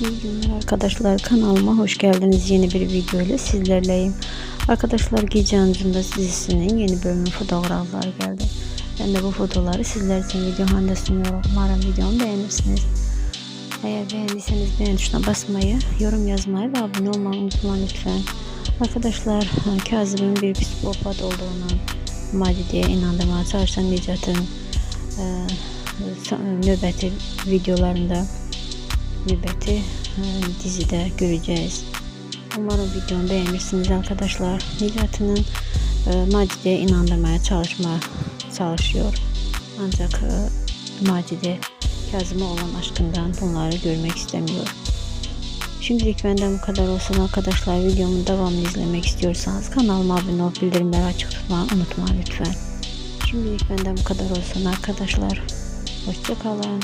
İyi günler arkadaşlar. Kanalıma hoş geldiniz. Yeni bir video ile sizlerleyim. Arkadaşlar Gece Ancında dizisinin yeni bölümü fotoğrafları geldi. Ben de bu fotoğrafları sizler için video halinde sunuyorum. Umarım videomu beğenirsiniz. Eğer beğendiyseniz beğen tuşuna basmayı yorum yazmayı ve abone olmayı unutmayın lütfen. Arkadaşlar Kazım'ın bir psikopat olduğunu Macide'ye inandırmaya çalışan Necat'ın e, nöbeti videolarında nöbeti dizide göreceğiz. Umarım videomu beğenirsiniz arkadaşlar. Necati'nin e, Macide'ye inandırmaya çalışma çalışıyor. Ancak e, Macide Kazım'a olan aşkından bunları görmek istemiyor. Şimdilik benden bu kadar olsun arkadaşlar. Videomun devamını izlemek istiyorsanız kanalıma abone olup bildirimleri açık tutmayı unutmayın lütfen. Şimdilik benden bu kadar olsun arkadaşlar. Hoşçakalın.